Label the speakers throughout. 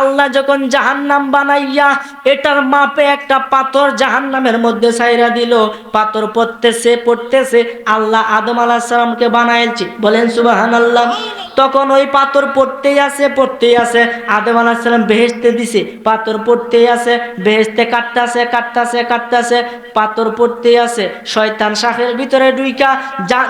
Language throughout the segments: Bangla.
Speaker 1: আল্লাহ যখন জাহান্নাম বানাইয়া এটার মাপে একটা পাথর জাহান্নামের মধ্যে সাইরা দিল, পাথর পড়তেছে পড়তেছে, আল্লাহ আদম আলাহ সালামকে বানাইছে। বলেন সুবাহান আল্লাহ তখন ওই পাথর পড়তেই আছে পড়তেই আছে। আদম আলাহ সালাম বেহেস্তে দিছে, পাথর পড়তেই আছে বেহেস্তে কাটতাছে কাটতাছে কাটতাছে, পাথর পড়তেই আছে। শয়তান শাখের ভিতরে ডুইকা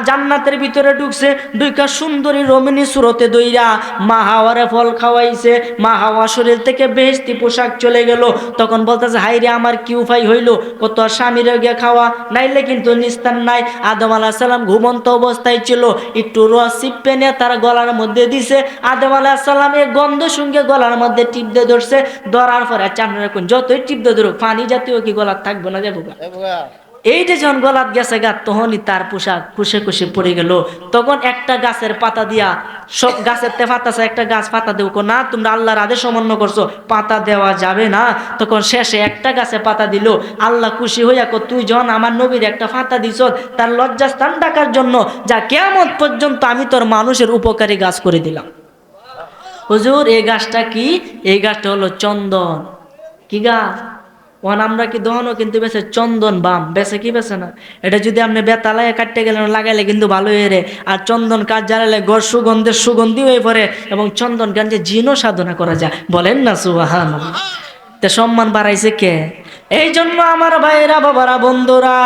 Speaker 1: জান্নাতের ভিতরে ঢুকছে ডুইকা সুন্দরী রমিনী সুরতে দইরা মা হাওয়ারে ফল খাওয়াইছে, মা হাওয়া শরীর থেকে বেহেস্তি পোশাক চলে গেল। তখন বলতেছে হাই রে, আমার কি উপায় হইল? কত স্বামীর গিয়ে খাওয়া। নাইলে কিন্তু নিস্তার নাই। আদম আলাহ সাল্লাম ঘুমন্ত অবস্থায় ছিল। একটু রস চিপে নিয়ে তার গলার মধ্যে দিছে। আদম আলাহ সাল্লাম এই গন্ধ সঙ্গে গলার মধ্যে টিপ দিয়ে ধরছে। ধরার পরে রাখুন যতই টিপ দিয়ে ধরুক, পানি জাতীয় কি গলার থাকবে না যাব এইটা যখন গলাত গেছে গা, তখনই তার পোশাক খুশে খুশে পড়ে গেল। তখন একটা গাছের পাতা দিয়া সব গাছের তে পাতাছে একটা গাছ পাতা দেবো না, তোমরা আল্লাহর আদেশ অমান্য করছ, পাতা দেওয়া যাবে না। তখন শেষে একটা গাছে পাতা দিল। আল্লাহ খুশি হইয়া তুই যখন আমার নবীর একটা পাতা দিছ, তার লজ্জাস্থান ডাকার জন্য যা কেমন পর্যন্ত আমি তোর মানুষের উপকারী গাছ করে দিলাম। হুজুর, এই গাছটা কি? এই গাছটা হলো চন্দন। কি গাছ? ওখানে আমরা কি দহনও কিন্তু বেছে চন্দন, বাম। বেছে কি বেছে না? এটা যদি আপনি বেতালায় কাটতে গেলেন, লাগাইলে কিন্তু ভালো হয়ে রে। আর চন্দন কাজ জ্বালালে গড় সুগন্ধের সুগন্ধি হয়ে পড়ে এবং চন্দন গাঞ্জে জিনও সাধনা করা যায়। বলেন না সুবাহান তে সম্মান বাড়াইছে কে? এই জন্য আমার ভাইরা বাবারা, বন্ধুরা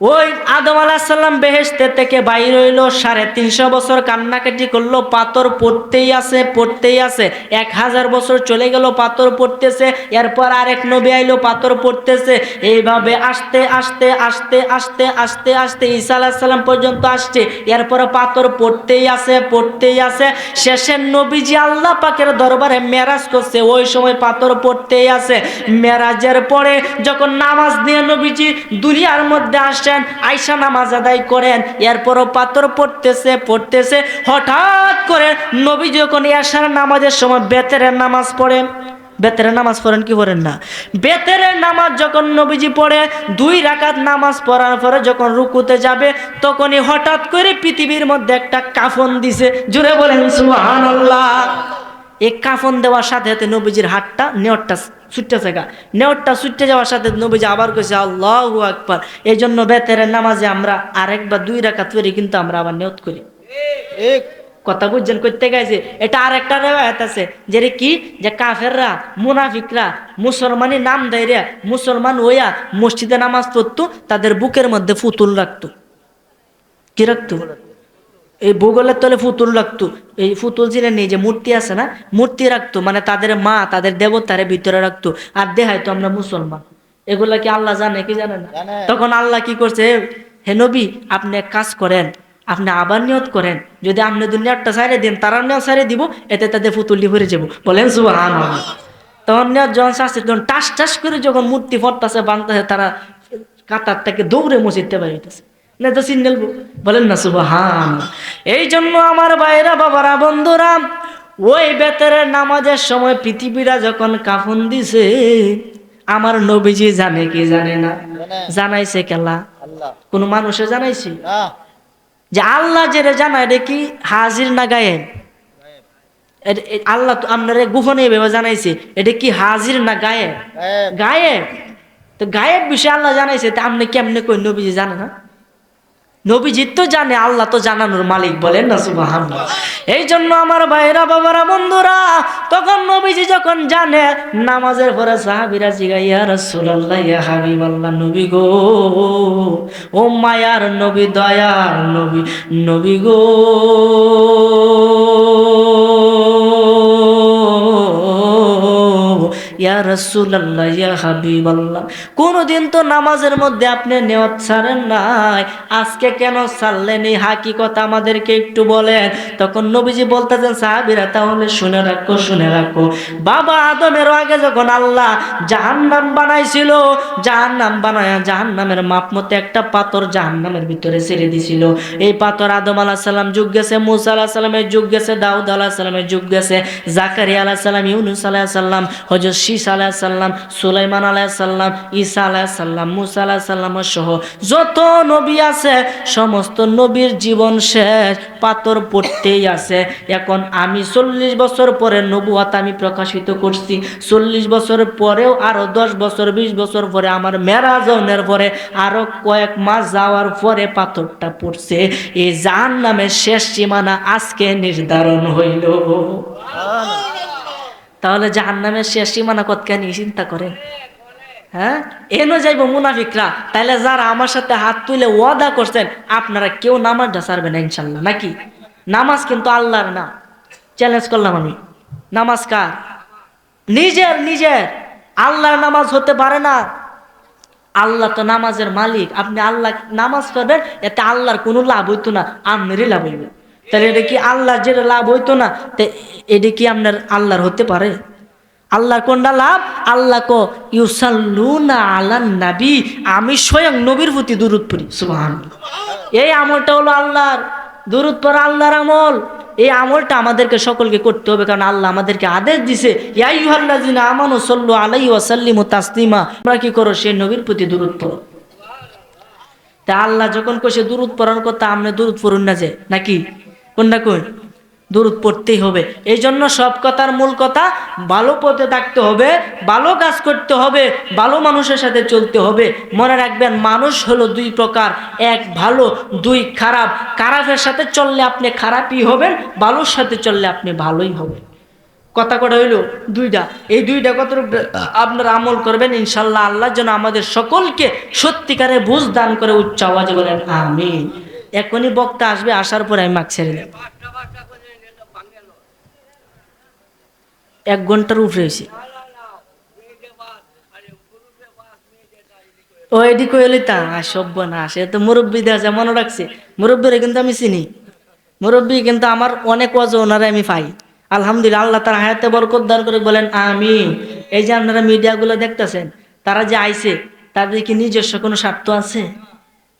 Speaker 1: ওই আদম আলাহিসাল্লাম বেহেস্তে থেকে বাইর হইল, সাড়ে তিনশো বছর কান্নাকাটি করল, পাথর পড়তেই আছে পড়তেই আছে। এক হাজার বছর চলে গেল, পাথর পড়তেছে, এরপর আরেক নবী আইলো, পাথর পড়তেছে। এইভাবে আস্তে আস্তে আস্তে আস্তে আস্তে আস্তে ঈসা আলাহিসাল্লাম পর্যন্ত আসছে। এরপরে পাথর পড়তেই আছে পড়তেই আছে। শেষের নবীজি আল্লাহ পাকের দরবারে মেরাজ করছে, ওই সময় পাথর পড়তেই আছে। মেরাজের পরে যখন নামাজ দিয়ে নবীজি দুনিয়ার মধ্যে আসেন আইসা নামাজ আদায় করেন। এরপরও পাথর পড়তেছে পড়তেছে। হঠাৎ করে নবী যখন এসার নামাজের সময় বেতেরের নামাজ পড়েন বেতেরের নামাজ পড়েন কি পড়েন না? বেতেরের নামাজ যখন নবীজি পড়ে, দুই রাকাত নামাজ পড়ার পরে যখন রুকুতে যাবে, তখনই হঠাৎ করে পৃথিবীর মধ্যে একটা কাফন দিছে। জুড়ে বলেন, সুবহানাল্লাহ। এই কাফন দেওয়ার সাথে সাথে নবীজির হাতটা নেওয়ারটা ছুটতেছে গা। নেওয়ারটা ছুটতে যাওয়ার সাথে নবীজি আবার কইছে আল্লাহু আকবার। এই জন্য বেতের নামাজে আমরা আরেক বা দুই রাকাত পড়ি কিন্তু আমরা আবার নিয়ত করি। কথা বুঝছেন? করতে গেছে এটা আর একটা রেওয়ায়ত আছে যে রে কি? যে কাফেররা মুনাফিকরা মুসলমানি নাম দেয় রে মুসলমান ওয়া মসজিদে নামাজ পড়তো তাদের বুকের মধ্যে ফুতুল রাখতো। কি রাখতো? এই ভূগোলের তলে ফুতুল রাখতো। এই ফুতুল ছিলেন এই যে মূর্তি আছে না মূর্তি রাখতো মানে তাদের মা তাদের দেবতারে ভিতরে রাখতো। আর দেখায় তো আমরা মুসলমান। এগুলা কি আল্লাহ জানে কি জানে না? তখন আল্লাহ কি করছে হে নবী আপনি এক কাজ করেন আপনি আবার নিয়ত করেন যদি আপনি দুনিয়ারটা সাইরে দেন তারা নিয়ত সাইরে দিব এতে তাদের ফুতুলটি ভরে যাব। বলেন সুবাহান তখন নিয়ত যখন শাস্তি তখন টাস টাস করে যখন মূর্তি ফটতাছে বানতেছে তারা কাতার থেকে দৌড়ে মসজিদতে বাড়িতেছে না তো সিগন্যাল বলেন না সুবাহান। এই জন্য আমার ভাইরা বাবারা বন্ধুরা ওই বেতরের নামাজের সময় পৃথিবীরা যখন কাফন দিছে আমার নবীজি জানে কি জানে না? জানাইছে কেলা? কোন মানুষে জানাইছি? যে আল্লাহ যেটা জানায় এটা কি হাজির না গায়েব? এ- আল্লাহ তো আপনারে গোপনে এভাবে জানাইছে এটা কি হাজির না গায়েব?
Speaker 2: গায়েব।
Speaker 1: গায়েব? তো গায়েব বিষয়ে আল্লাহ জানাইছে তা আপনি কেমনে কই নবীজি জানে না? নবীজি তো জানে, আল্লাহ তো জানানোর মালিক বলেন না সুবাহান এই জন্য আমার ভাইরা বাবারা, বন্ধুরা, তখন নবীজি যখন জানে, নামাজের পরে সাহাবিরা জিগাইয়া ইয়া রাসূলুল্লাহ, ইয়া নবী গো, ও মায়ার নবী, দয়ার নবী নবী গো। ইয়া রাসূলুল্লাহ, ইয়া হাবিবাল্লাহ, কোনদিন তো নামাজের মধ্যে আপনি নিয়ত ছাড়েন নাই। আজকে কেন ছাড়লেন? এই হাকিকত আমাদেরকে একটু বলেন। তখন নবীজি বলতেছেন, সাহাবীরা, তাহলে শুনে রাখো শুনে রাখো। বাবা আদমের আগে যখন আল্লাহ জাহান্নাম বানাইছিল, জাহান্নাম বানায় জাহান্নামের মাপ মতো একটা পাথর জাহান্নামের ভিতরে ছেড়ে দিছিল। এই পাথর আদম আলাহ সাল্লাম যুগ গেছে, মুসা আলাহ সাল্লামের যুগ গেছে, দাউদ আলাহ সাল্লামের যুগ গেছে, জাকারিয়া আলাহ সাল্লাম ইউনুস আলাহ সাল্লাম হজরত শীষ আলাহিসাল্লাম সুলাইমান আলাহিসাল্লাম ঈসা আলাহিসাল্লাম মুসা আলাহিসাল্লাম সহ যত নবী আছে, সমস্ত নবীর জীবন শেষ, পাথর পড়তেই আছে। এখন আমি চল্লিশ বছর পরে নবুয়াত আমি প্রকাশিত করছি। চল্লিশ বছর পরেও আরও দশ বছর, বিশ বছর পরে আমার মেরাজনের পরে আরও কয়েক মাস যাওয়ার পরে পাথরটা পড়ছে। এই জাহান নামের শেষ সীমানা আজকে নির্ধারণ হইল। তাহলে জাহান নামের শেষ সীমানা কতখানি চিন্তা করেন হ্যাঁ? এনো যাইব মুনাফিকরা। তাহলে যারা আমার সাথে হাত তুলে ওয়াদা করছেন, আপনারা কেউ নামাজটা ছাড়বেন না ইনশাল্লাহ, নাকি? নামাজ কিন্তু আল্লাহর না। চ্যালেঞ্জ করলাম আমি। নামাজ কার? নিজের নিজের। আল্লাহর নামাজ হতে পারে না। আল্লাহ তো নামাজের মালিক। আপনি আল্লাহ নামাজ করবেন এতে আল্লাহর কোনো লাভ হইতো না। আপনারই লাভ হইবে তাহলে এটা কি আল্লাহর যেটা লাভ হইতো না? তো এটা কি আপনার আল্লাহর হতে পারে? আল্লাহর কোনটা লাভ? আল্লাহ কো, ইউসাল্লুনা আলান নাবি, আমি স্বয়ং নবীর প্রতি দূরত পড়ি সুবহান এই আমলটা হলো আল্লাহর দূরত পড়া আল্লাহর আমল। এই আমলটা আমাদেরকে সকলকে করতে হবে, কারণ আল্লাহ আমাদেরকে আদেশ দিছে ইয়াইহাল্লাযিনা আমানু সাল্লু আলাইহি সাল্লিমু তাসলিমা, তোমরা কি করো সেই নবীর প্রতি দূরত পড়ো। তা আল্লাহ যখন কইছে দূরত পড়ার কথা আপনি দূরত পড়ুন না যে, নাকি? কোনটা কই? দূরত পড়তেই হবে। এই জন্য সব কথার মূল কথা, ভালো পথে থাকতে হবে, ভালো কাজ করতে হবে, ভালো মানুষের সাথে চলতে হবে। মনে রাখবেন, মানুষ হলো দুই প্রকার। এক ভালো, দুই খারাপ। খারাপের সাথে চললে আপনি খারাপই হবেন, ভালোর সাথে চললে আপনি ভালোই হবেন। কথা কটা হইল? দুইটা। এই দুইটা কত আপনারা আমল করবেন? ইনশাল্লাহ আল্লাহ যেন আমাদের সকলকে সত্যিকারে বুঝ দান করে উচ্চ আওয়াজে বলেন আমি এখনই বক্তা আসবে, আসার পরে আমি মাক ছেড়ে দেব। এক ঘণ্টার উপরে হয়েছে। ও এদিকে এলি তা সভ্য না সে তো মুরব্বী যায়, মনে রাখছে। মুরব্বীরা কিন্তু আমি চিনি। মুরব্বী কিন্তু আমার অনেক ওয়াজ ওনারা আমি পাই। আলহামদুলিল্লাহ, আল্লাহ তার হায়াতে বরকত দান করে বলেন আমি এই যে আপনারা মিডিয়াগুলো দেখতেছেন, তারা যে আইছে, তাদের কি নিজস্ব কোনো স্বার্থ আছে?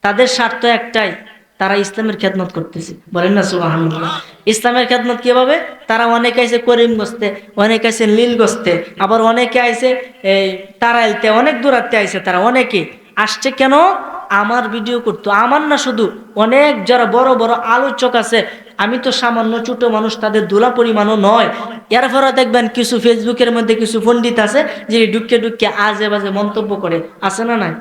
Speaker 1: তাদের স্বার্থ একটাই তারা ইসলামের খেদমত করতেছে। বলেন না সুবাহান্লাহ ইসলামের খেদমত কীভাবে? তারা অনেকে আইছে করিম গস্তে, অনেকে আইছে লীল গস্তে, আবার অনেকে আইছে এই তারাইলতে, অনেক দূরাত্তে আইছে তারা, অনেকে। আসছে কেন? আমার ভিডিও করতো। আমার না শুধু, অনেক যারা বড় বড় আলোচক আছে, আমি তো সামান্য ছোট মানুষ, তাদের দোলা পরিমাণও নয়। এর পরে দেখবেন কিছু ফেসবুকের মধ্যে কিছু পণ্ডিত আছে যে ডুককে ডুককে আজে বাজে মন্তব্য করে। আছে না নাই?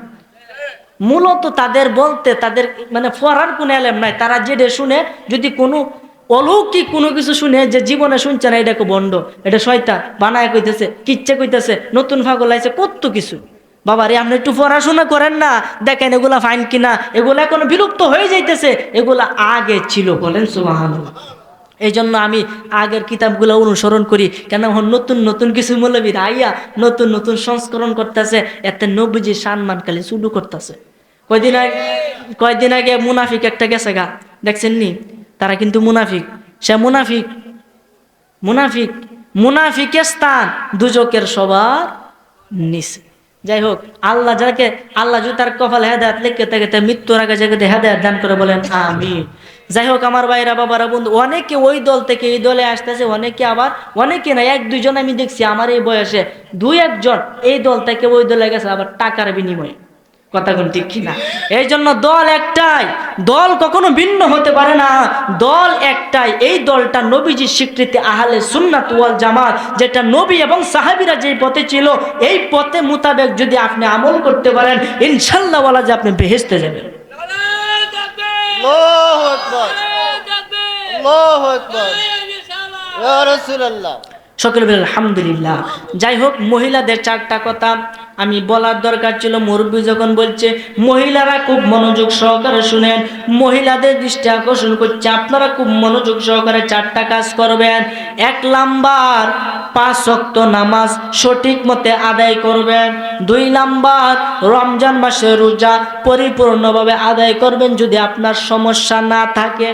Speaker 1: মূলত তাদের বলতে, তাদের মানে ফরার কোনো এলেম নাই। তারা যেটা শুনে, যদি কোনো অলৌকিক কোনো কিছু শুনে যে জীবনে শুনছে না এটাকে বন্ড এটা শয়তান বানায় কইতেছে, কিচ্ছে কইতেছে, নতুন ফাগল আইছে, কত কিছু। বাবা রে, আপনি একটু পড়াশোনা করেন না, দেখেন এগুলা ফাইন কিনা। এগুলা এখন বিলুপ্ত হয়ে যাইতেছে, এগুলা আগে ছিল বলেন সুবাহান এই জন্য আমি আগের কিতাবগুলো অনুসরণ করি। কেন নতুন নতুন কিছু মৌলবীর আইয়া নতুন নতুন সংস্করণ করতেছে, এতে নবীজি সম্মান শুরু করতেছে। কয়দিন আগে কয়দিন আগে মুনাফিক একটা গেছে গা, দেখছেন নি? তারা কিন্তু মুনাফিক। সে মুনাফিক মুনাফিক, মুনাফিকের স্থান দুজকের সবার নিচে। যাই হোক, আল্লাহ যাকে, আল্লাহ যদি তার কপাল হেদায়ত লিখে থাকে তার মৃত্যুর আগে যাকে হেদায়ত দান করে বলেন আমি যাই হোক, আমার ভাইরা, বাবারা, বন্ধু, অনেকে ওই দল থেকে এই দলে আসতেছে, অনেকে আবার, অনেকে না, এক দুইজন আমি দেখছি, আমার এই বয়সে দুই একজন এই দল থেকে ওই দলে গেছে, আবার টাকার বিনিময়ে। কথা কোন ঠিক কিনা? এই জন্য দল একটাই। দল কখনো ভিন্ন হতে পারে না। দল একটাই। এই দলটা নবীজির স্বীকৃতি আহলে সুন্নাত ওয়াল জামাত, যেটা নবী এবং সাহাবীরা যেই পথে ছিল, এই পথে মোতাবেক যদি আপনি আমল করতে পারেন, ইনশাল্লাহ বলা যে আপনি বেহেস্তে যাবেন।
Speaker 2: আল্লাহু আকবার। আল্লাহু আকবার। ইয়া রাসূলুল্লাহ।
Speaker 1: সকলে বলেন আলহামদুলিল্লাহ। যাই হোক, মহিলাদের চারটা কথা আমি বলার দরকার ছিল। মুরব্বী যখন বলছে, মহিলারা খুব মনোযোগ সহকারে শুনেন, মহিলাদের দৃষ্টি আকর্ষণ করছে, আপনারা খুব মনোযোগ সহকারে চারটা কাজ করবেন। এক নাম্বার, পাঁচ শক্ত নামাজ সঠিক মতে আদায় করবেন। দুই নাম্বার, রমজান মাসে রোজা পরিপূর্ণভাবে আদায় করবেন যদি আপনার সমস্যা না থাকে।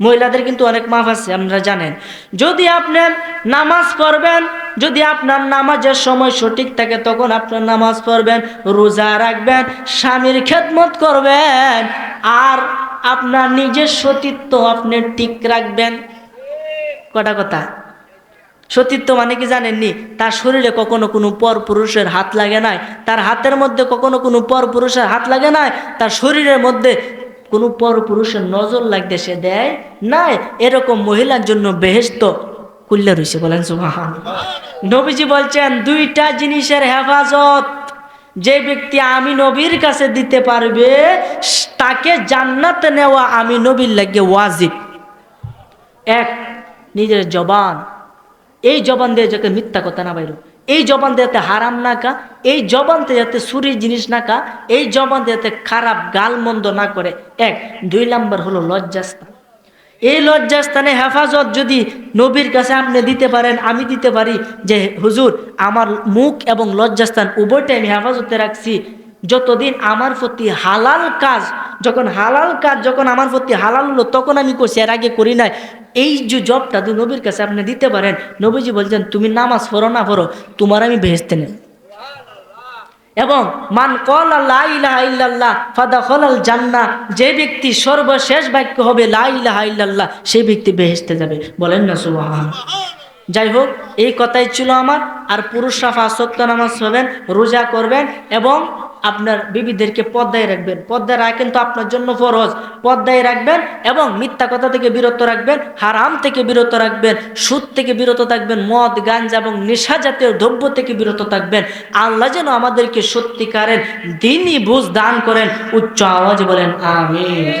Speaker 1: মহিলাদের কিন্তু অনেক মাফ আছে, আপনারা জানেন। যদি আপনার নামাজ পড়বেন, যদি আপনার নামাজের সময় সঠিক থাকে, তখন আপনার নামাজ পড়বেন, রোজা রাখবেন, স্বামীর খেদমত করবেন, আর আপনার নিজের সতীত্ব আপনি ঠিক রাখবেন। কটা কথা? সতীত্ব মানে কি জানেননি? তার শরীরে কখনো কোনো পর পুরুষের হাত লাগে নাই, তার হাতের মধ্যে কখনো কোনো পর পুরুষের হাত লাগে নাই, তার শরীরের মধ্যে কোনো পর পুরুষের নজর লাগতে সে দেয় নাই। এরকম মহিলার জন্য বেহেস্ত কুল্লা রয়েছে বলেন সুবাহান নবীজি বলছেন, দুইটা জিনিসের হেফাজত। যে ব্যক্তি আমি নবীর কাছে দিতে পারবে, তাকে জান্নাতে নেওয়া আমি নবীর লাগে ওয়াজিব। এক, নিজের জবান। এই জবান দিয়ে যাকে মিথ্যা কথা না বাইর এই জবান যাতে হারাম না কা এই জবান দিয়ে যাতে সুরির জিনিস না কা এই জবান দিয়ে যাতে খারাপ গাল মন্দ না করে। এক, দুই নাম্বার হলো লজ্জাস্থান। এই লজ্জাস্থানে হেফাজত যদি নবীর কাছে আপনি দিতে পারেন, আমি দিতে পারি যে, হুজুর, আমার মুখ এবং লজ্জাস্থান উভয়টাই আমি হেফাজতে রাখছি। যতদিন আমার প্রতি হালাল কাজ, যখন হালাল কাজ, যখন আমার প্রতি হালাল হলো, তখন আমি করছি এর আগে করি নাই। এই যে জবটা তো নবীর কাছে আপনি দিতে পারেন, নবীজি বলছেন, তুমি নামাজ পড়ো না পড়ো, তোমার আমি ভেস্তে নেব এবং মান কল আল্লাহ ফাদা খলাল জান্না যে ব্যক্তি সর্বশেষ বাক্য হবে লা ইলাহা ইল্লাল্লাহ, সেই ব্যক্তি বেহেস্তে যাবে। বলেন না সুবহান যাই হোক, এই কথাই ছিল আমার। আর পুরুষরা ফাঁসত্ব নামাজ হবেন রোজা করবেন এবং আপনার বিবিদেরকে পদ্মায় রাখবেন। পদ্মায় রাখেন তো আপনার জন্য ফরজ। পদ্মায় রাখবেন এবং মিথ্যা কথা থেকে বিরত রাখবেন, হারাম থেকে বিরত রাখবেন, সুদ থেকে বিরত থাকবেন, মদ, গাঞ্জা এবং নেশা জাতীয় দ্রব্য থেকে বিরত থাকবেন। আল্লাহ যেন আমাদেরকে সত্যিকারের দিনই বুঝ দান করেন। উচ্চ আওয়াজ বলেন, আমিন।